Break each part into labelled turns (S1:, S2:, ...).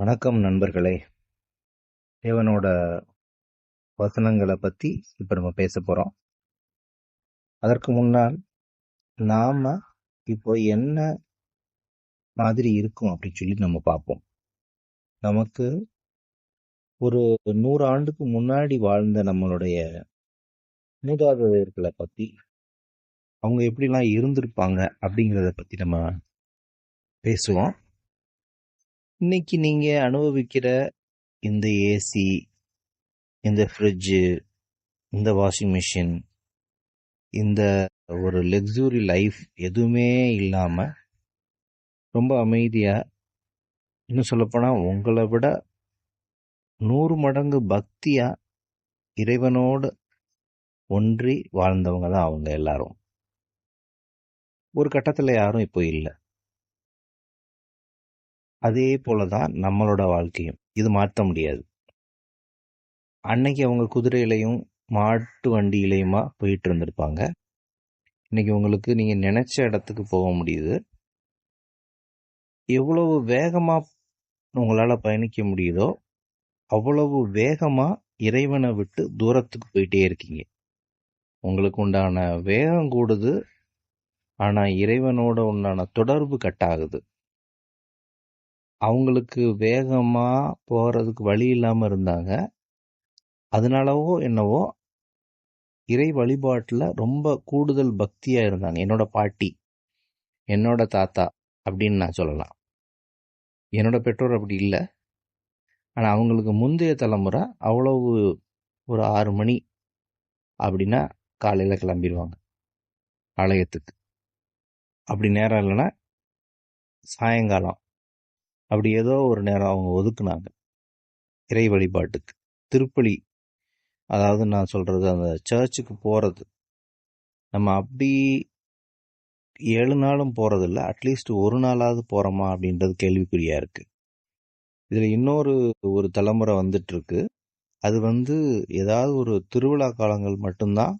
S1: வணக்கம் நண்பர்களே. தேவனோட வசனங்களை பற்றி இப்போ நம்ம பேச போகிறோம் அதற்கு முன்னால் நாம் இப்போ என்ன மாதிரி இருக்கும் அப்படின்னு சொல்லி நம்ம பார்ப்போம். நமக்கு ஒரு நூறு ஆண்டுக்கு முன்னாடி வாழ்ந்த நம்மளுடைய மூதாதையர்களை பற்றி அவங்க எப்படிலாம் இருந்திருப்பாங்க அப்படிங்கிறத பற்றி நம்ம பேசுவோம். இன்னைக்கு நீங்க அனுபவிக்கிற இந்த ஏசி இந்த ஃப்ரிட்ஜு இந்த வாஷிங் மிஷின் இந்த ஒரு லக்ஸுரி லைஃப் எதுவுமே இல்லாம ரொம்ப அமைதியா இன்னும் சொல்லப்போனா உங்களை விட நூறு மடங்கு பக்தியா இறைவனோடு ஒன்றி வாழ்ந்தவங்க தான் அவங்க எல்லாரும். ஒரு கட்டத்தில் யாரும் இப்போ இல்லை. அதே போலதான் நம்மளோட வாழ்க்கையும். இது மாற்ற முடியாது. அன்னைக்கு அவங்க குதிரையிலையும் மாட்டு வண்டியிலையுமா போயிட்டு இருந்திருப்பாங்க. இன்னைக்கு உங்களுக்கு நீங்கள் நினைச்ச இடத்துக்கு போக முடியுது. எவ்வளவு வேகமாக உங்களால் பயணிக்க முடியுதோ அவ்வளவு வேகமாக இறைவனை விட்டு தூரத்துக்கு போயிட்டே இருக்கீங்க. உங்களுக்கு உண்டான வேகம் கூடுது. ஆனால் இறைவனோட உண்டான தொடர்பு கட்டாகுது. அவங்களுக்கு வேகமாக போகிறதுக்கு வழி இல்லாமல் இருந்தாங்க. அதனாலவோ என்னவோ இறை வழிபாட்டில் ரொம்ப கூடுதல் பக்தியாக இருந்தாங்க. என்னோட பாட்டி என்னோட தாத்தா அப்படின்னு நான் சொல்லலாம். என்னோட பெற்றோர் அப்படி இல்லை. ஆனால் அவங்களுக்கு முந்தைய தலைமுறை அவ்வளவு ஒரு ஆறு மணி அப்படின்னா காலையில் கிளம்பிடுவாங்க ஆலயத்துக்கு. அப்படி நேரம் இல்லைன்னா சாயங்காலம். அப்படி ஏதோ ஒரு நேரம் அவங்க ஒதுக்குனாங்க. இறை வழிபாட்டுக்கு. திருப்பலி அதாவது நான் சொல்கிறது அந்த சர்ச்சுக்கு போகிறது நம்ம அப்படி ஏழு நாளும் போகிறதில்ல அட்லீஸ்ட் ஒரு நாளாவது போகிறோமா அப்படின்றது கேள்விக்குறியாக இருக்குது இதில் இன்னொரு ஒரு தலைமுறை வந்துட்டுருக்கு அது வந்து ஏதாவது ஒரு திருவிழா காலங்கள் மட்டும்தான்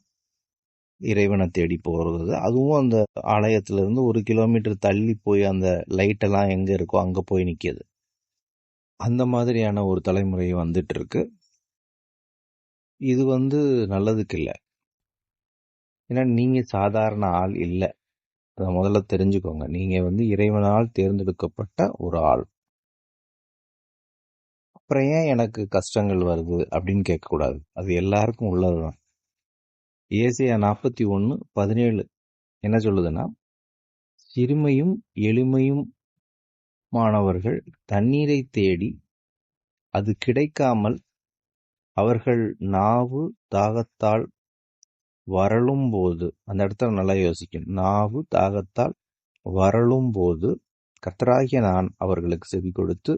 S1: இறைவனை தேடி போகிறது அதுவும் அந்த ஆலயத்திலிருந்து ஒரு கிலோமீட்டர் தள்ளி போய் அந்த லைட்டெல்லாம் எங்கே இருக்கோ அங்கே போய் நிற்கிது அந்த மாதிரியான ஒரு தலைமுறை வந்துட்டு இருக்கு இது வந்து நல்லதுக்கு இல்லை. ஏன்னா நீங்கள் சாதாரண ஆள் இல்லை. அதை முதல்ல தெரிஞ்சுக்கோங்க. நீங்கள் வந்து இறைவனால் தேர்ந்தெடுக்கப்பட்ட ஒரு ஆள். அப்புறம் ஏன் எனக்கு கஷ்டங்கள் வருது அப்படின்னு கேட்கக்கூடாது. அது எல்லாருக்கும் உள்ளது தான் ஏசையா நாற்பத்தி ஒன்று பதினேழு. என்ன சொல்லுதுன்னா சிறுமையும் எளிமையும் மாணவர்கள் தண்ணீரை தேடி அது கிடைக்காமல் அவர்கள் நாவு தாகத்தால் வரலும் போது அந்த இடத்துல நல்லா யோசிக்கணும். நாவு தாகத்தால் வரலும் போது கத்தராகிய நான் அவர்களுக்கு செவி கொடுத்து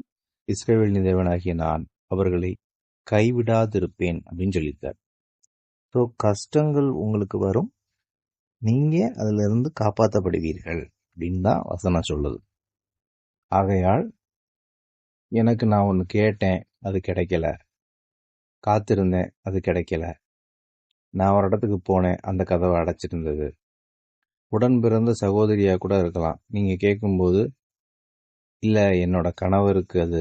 S1: இஸ்ரேவேல் தேவனாகிய நான் அவர்களை கைவிடாதிருப்பேன் அப்படின்னு சொல்லியிருக்கார். ஸோ கஷ்டங்கள் உங்களுக்கு வரும். நீங்கள் அதிலிருந்து காப்பாற்றப்படுவீர்கள் அப்படின்னு தான் வசனம் சொல்லுது. ஆகையால் எனக்கு நான் ஒன்று கேட்டேன் அது கிடைக்கல. காத்திருந்தேன் அது கிடைக்கல. நான் ஒரு இடத்துக்கு போனேன் அந்த கதவை அடைச்சிருந்தது. உடன் பிறந்த சகோதரியாக கூட இருக்கலாம். நீங்கள் கேட்கும்போது இல்லை என்னோட கணவருக்கு அது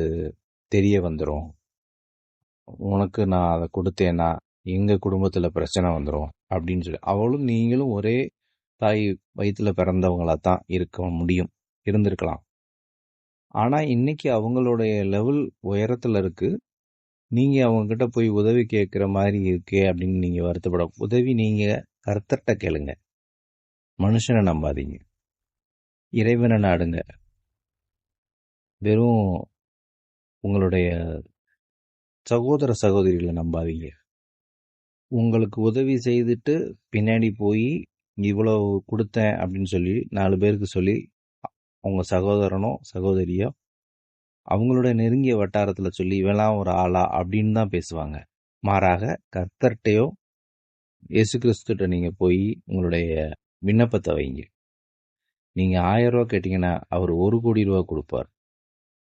S1: தெரிய வந்துடும் உனக்கு நான் அதை கொடுத்தேன்னா எங்கள் குடும்பத்தில் பிரச்சனை வந்துடும் அப்படின்னு சொல்லி அவளும் நீங்களும் ஒரே தாய் வயிற்றில் பிறந்தவங்களா தான் இருக்க முடியும் இருந்திருக்கலாம். ஆனால் இன்னைக்கு அவங்களுடைய லெவல் உயரத்தில் இருக்குது நீங்கள் அவங்கக்கிட்ட போய் உதவி கேட்குற மாதிரி இருக்கே அப்படின்னு நீங்கள் வருத்தப்பட உதவி நீங்கள் கருத்தட்ட கேளுங்க. மனுஷனை நம்பாதீங்க. இறைவனை நாடுங்க. வெறும் உங்களுடைய சகோதர சகோதரிகளை நம்பாதீங்க. உங்களுக்கு உதவி செய்துட்டு பின்னாடி போய் இவ்வளோ கொடுத்தேன் அப்படின்னு சொல்லி நாலு பேருக்கு சொல்லி அவங்க சகோதரனோ சகோதரியோ அவங்களோட நெருங்கிய வட்டாரத்தில் சொல்லி இவெல்லாம் ஒரு ஆளா? அப்படின்னு தான் பேசுவாங்க. மாறாக கர்த்தர்கிட்டையோ இயேசு கிறிஸ்துட்ட நீங்கள் போய் உங்களுடைய விண்ணப்பத்தை வைங்க. நீங்கள் ஆயிரம் ரூபா கேட்டிங்கன்னா அவர் ஒரு கோடி ரூபா கொடுப்பார்.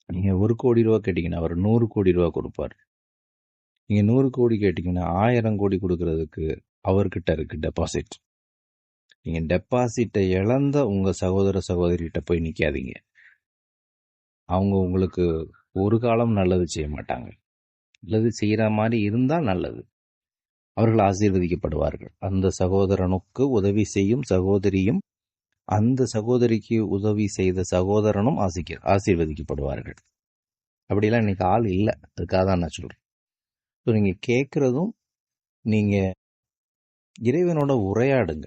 S1: நீங்கள் ஒரு கோடி ரூபா கேட்டிங்கன்னா அவர் நூறு கோடி ரூபா கொடுப்பார். நீங்க நூறு கோடி கேட்டீங்கன்னா ஆயிரம் கோடி கொடுக்கறதுக்கு அவர்கிட்ட இருக்கு டெபாசிட் நீங்க டெபாசிட்டை இழந்த உங்க சகோதர சகோதரிகிட்ட போய் நிற்காதீங்க அவங்க உங்களுக்கு ஒரு காலம் நல்லது செய்ய மாட்டாங்க. நல்லது செய்கிற மாதிரி இருந்தால் நல்லது. அவர்கள் ஆசீர்வதிக்கப்படுவார்கள். அந்த சகோதரனுக்கு உதவி செய்யும் சகோதரியும் அந்த சகோதரிக்கு உதவி செய்த சகோதரனும் ஆசிக்க ஆசீர்வதிக்கப்படுவார்கள். அப்படிலாம் இன்னைக்கு ஆள் இல்லை. அதுக்காக தான் நான் சொல்கிறேன் ஸோ நீங்கள் கேட்குறதும் நீங்கள் இறைவனோட உரையாடுங்க.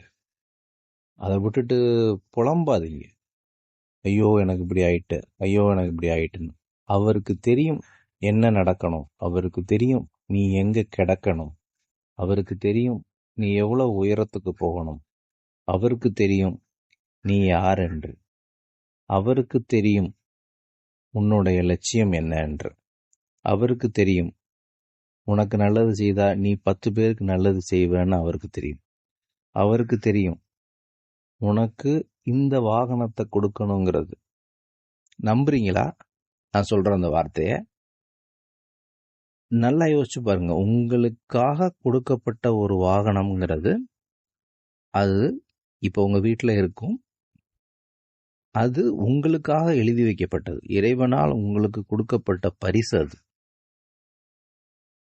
S1: அதை விட்டுட்டு புலம்பாதீங்க. ஐயோ எனக்கு இப்படி ஆயிட்டு ஐயோ எனக்கு இப்படி ஆயிட்டுன்னு. அவருக்கு தெரியும் என்ன நடக்கணும். அவருக்கு தெரியும் நீ எங்கே கிடக்கணும். அவருக்கு தெரியும் நீ எவ்வளோ உயரத்துக்கு போகணும். அவருக்கு தெரியும் நீ யார் என்று. அவருக்கு தெரியும் உன்னுடைய லட்சியம் என்ன என்று. அவருக்கு தெரியும் உனக்கு நல்லது செய்தா நீ பத்து பேருக்கு நல்லது செய்வேன்னு அவருக்கு தெரியும். அவருக்கு தெரியும். உனக்கு இந்த வாகனத்தை கொடுக்கணுங்கிறது. நம்புறீங்களா? நான் சொல்ற அந்த வார்த்தைய. நல்லா யோசிச்சு பாருங்க. உங்களுக்காக கொடுக்கப்பட்ட ஒரு வாகனம்ங்கிறது அது இப்போ உங்க வீட்டில் இருக்கும். அது உங்களுக்காக எழுதி வைக்கப்பட்டது. இறைவனால் உங்களுக்கு கொடுக்கப்பட்ட பரிசு அது.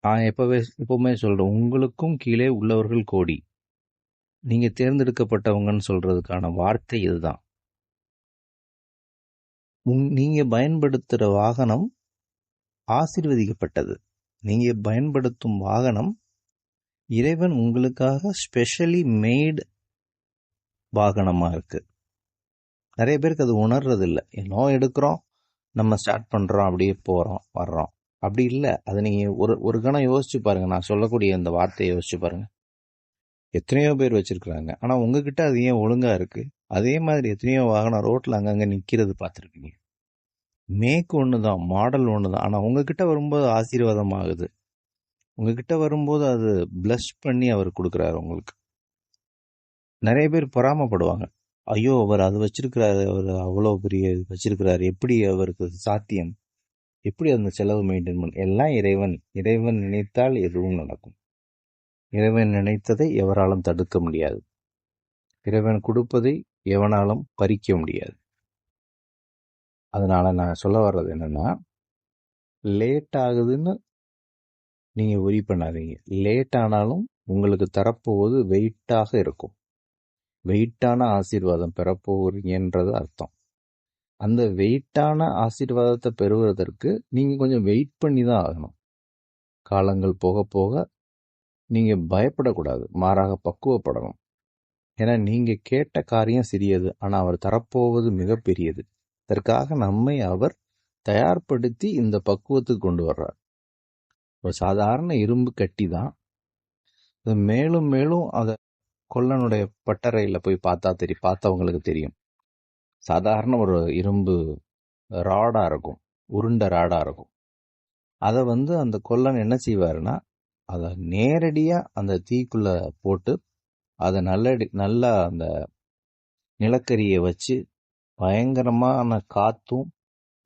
S1: நான் எப்பவே எப்பவுமே சொல்கிறேன் உங்களுக்கும் கீழே உள்ளவர்கள் கோடி. நீங்கள் தேர்ந்தெடுக்கப்பட்டவங்கன்னு சொல்கிறதுக்கான வார்த்தை இதுதான். உங்- நீங்கள் பயன்படுத்துகிற வாகனம் ஆசீர்வதிக்கப்பட்டது. நீங்கள் பயன்படுத்தும் வாகனம் இறைவன் உங்களுக்காக ஸ்பெஷலி மேட் வாகனமாக இருக்குது நிறைய பேருக்கு அது உணர்றது இல்லை என்னோ எடுக்கிறோம் நம்ம ஸ்டார்ட் பண்ணுறோம் அப்படியே போகிறோம் வர்றோம். அப்படி இல்லை. அதை நீங்கள் ஒரு ஒரு கணம் யோசிச்சு பாருங்க. நான் சொல்லக்கூடிய இந்த வார்த்தையை யோசிச்சு பாருங்க. எத்தனையோ பேர் வச்சிருக்கிறாங்க. ஆனால் உங்ககிட்ட அது ஏன் ஒழுங்காக இருக்குது அதே மாதிரி எத்தனையோ வாகனம் ரோட்டில் அங்கங்கே நிற்கிறது பார்த்துருக்கீங்க. மேக் ஒன்று தான் மாடல் ஒன்று தான் ஆனால் உங்ககிட்ட வரும்போது ஆசீர்வாதம் ஆகுது. உங்ககிட்ட வரும்போது அது பிளஸ் பண்ணி அவர் கொடுக்குறாரு உங்களுக்கு. நிறைய பேர் பொறாமப்படுவாங்க. ஐயோ அவர் அது வச்சிருக்கிறாரு. அவர் அவ்வளோ பெரிய இது வச்சிருக்கிறாரு. எப்படி அவருக்கு சாத்தியம்? எப்படி அந்த செலவு மெயின்டைன் பண்ண எல்லாம் இறைவன் இறைவன் நினைத்தால் எதுவும் நடக்கும். இறைவன் நினைத்ததை எவராலும் தடுக்க முடியாது. இறைவன் கொடுப்பதை எவனாலும் பறிக்க முடியாது. அதனால் நான் சொல்ல வர்றது என்னென்னா லேட் ஆகுதுன்னு நீங்கள் ஒரி பண்ணாதீங்க. லேட் ஆனாலும் உங்களுக்கு தரப்போவது வெயிட்டாக இருக்கும். வெயிட்டான ஆசீர்வாதம் பெறப்போகிறீங்கன்றது அர்த்தம். அந்த வெயிட்டான ஆசீர்வாதத்தை பெறுவதற்கு நீங்கள் கொஞ்சம் வெயிட் பண்ணி தான் ஆகணும். காலங்கள் போக போக நீங்கள் பயப்படக்கூடாது. மாறாக பக்குவப்படணும். ஏன்னா நீங்கள் கேட்ட காரியம் சிறியது ஆனால் அவர் தரப்போவது மிகப்பெரியது. இதற்காக நம்மை அவர் தயார்படுத்தி இந்த பக்குவத்துக்கு கொண்டு வர்றார். ஒரு சாதாரண இரும்பு கட்டி தான். மேலும் மேலும் அதை கொல்லனுடைய பட்டறையில் போய் பார்த்தா தெரியும் பார்த்தவங்களுக்கு தெரியும். சாதாரண ஒரு இரும்பு ராடாக இருக்கும். உருண்ட ராடாக இருக்கும். அதை வந்து அந்த கொல்லன் என்ன செய்வாருன்னா அதை நேரடியாக அந்த தீக்குள்ளே போட்டு அதை நல்லடி நல்லா அந்த நிலக்கரியை வச்சு பயங்கரமான காற்றும்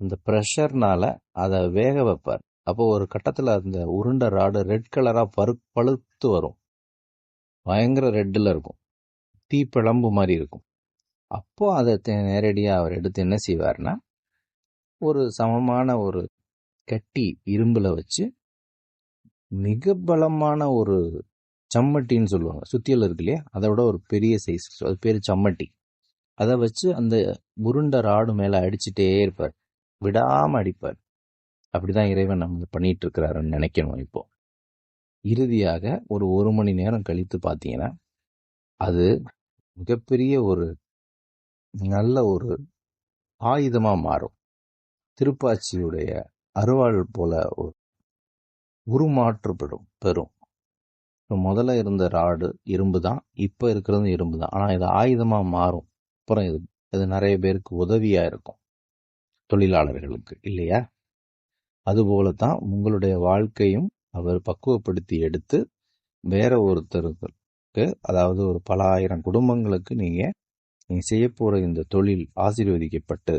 S1: அந்த ப்ரெஷர்னால அதை வேக வைப்பார். அப்போ ஒரு கட்டத்தில் அந்த உருண்டை ராடு ரெட் கலராக பரு பழுத்து வரும். பயங்கர ரெட்டில் இருக்கும். தீப்பிழம்பு மாதிரி இருக்கும். அப்போ அதை நேரடியாக அவர் எடுத்து என்ன செய்வார்னா ஒரு சமமான ஒரு கட்டி இரும்பில் வச்சு மிக பலமான ஒரு சம்மட்டின்னு சொல்லுவாங்க. சுத்தியில் இருக்கு இல்லையா அதை விட ஒரு பெரிய சைஸ் அது பேர் சம்மட்டி. அதை வச்சு அந்த உருண்டை ராடு மேலே அடிச்சுட்டே இருப்பார். விடாமல் அடிப்பார். அப்படிதான் இறைவன் நம்ம பண்ணிட்டு இருக்கிறாருன்னு நினைக்கணும் இப்போ. இறுதியாக ஒரு ஒரு மணி நேரம் கழித்து பார்த்தீங்கன்னா அது மிகப்பெரிய ஒரு நல்ல ஒரு ஆயுதமாக மாறும். திருப்பாச்சியுடைய அருவாள் போல ஒரு உருமாற்றப்படும் பெறும் இப்ப முதல்ல இருந்த ராடு இரும்பு தான் இப்போ இருக்கிறது இரும்பு தான் ஆனால் இது ஆயுதமாக மாறும். அப்புறம் இது இது நிறைய பேருக்கு உதவியாக இருக்கும். தொழிலாளர்களுக்கு இல்லையா? அதுபோல தான் உங்களுடைய வாழ்க்கையும் அவர் பக்குவப்படுத்தி எடுத்து வேற ஒருத்தருக்கு அதாவது ஒரு பல ஆயிரம் குடும்பங்களுக்கு நீங்கள் நீ செய்ய போற இந்த தொழில் ஆசீர்வதிக்கப்பட்டு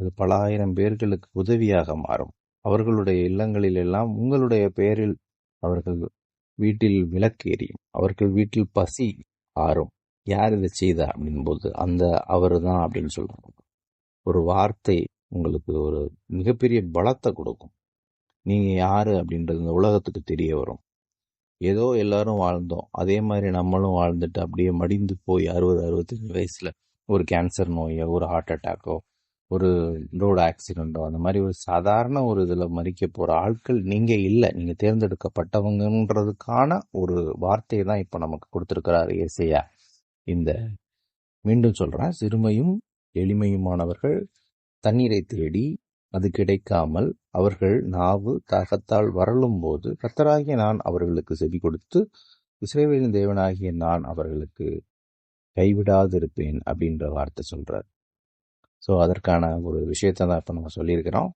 S1: அது பல ஆயிரம் பேர்களுக்கு உதவியாக மாறும். அவர்களுடைய இல்லங்களில் எல்லாம் உங்களுடைய பெயரில் அவர்கள் வீட்டில் விளக்கு எரியும். அவர்கள் வீட்டில் பசி ஆறும். யார் இதை செய்தா அப்படின் போது அந்த அவர் தான் அப்படின்னு சொல்றாங்க ஒரு வார்த்தை உங்களுக்கு ஒரு மிகப்பெரிய பலத்தை கொடுக்கும். நீங்க யாரு அப்படின்றது இந்த உலகத்துக்கு தெரிய வரும். ஏதோ எல்லாரும் வாழ்ந்தோம். அதே மாதிரி நம்மளும் வாழ்ந்துட்டு அப்படியே மடிந்து போய் அறுபது அறுபத்தஞ்சு வயசுல ஒரு கேன்சர் நோயோ ஒரு ஹார்ட் அட்டாக்கோ ஒரு ரோடு ஆக்சிடெண்ட்டோ அந்த மாதிரி ஒரு சாதாரண ஒரு இதில் மறிக்க போகிற ஆட்கள் நீங்கள் இல்லை. நீங்கள் தேர்ந்தெடுக்கப்பட்டவங்கன்றதுக்கான ஒரு வார்த்தையை தான் இப்போ நமக்கு கொடுத்துருக்கிறார் ஏசையா இந்த மீண்டும் சொல்கிறேன் சிறுமையும் எளிமையுமானவர்கள் தண்ணீரை தேடி அது கிடைக்காமல் அவர்கள் நாவு தாகத்தால் வரலும் போது கத்தராகிய நான் அவர்களுக்கு செவி கொடுத்து இஸ்ரேவேலின் தேவனாகிய நான் அவர்களுக்கு கைவிடாதிருப்பேன் அப்படின்ற வார்த்தை சொல்கிறார் ஸோ அதற்கான ஒரு விஷயத்தை தான் இப்போ நம்ம சொல்லியிருக்கிறோம்.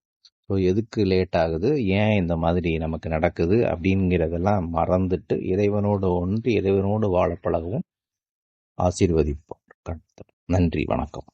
S1: ஸோ எதுக்கு லேட் ஆகுது? ஏன் இந்த மாதிரி நமக்கு நடக்குது? அப்படிங்கிறதெல்லாம் மறந்துட்டு இறைவனோடு ஒன்று இறைவனோடு வாழ பழகவும் ஆசீர்வதிப்போம். நன்றி வணக்கம்.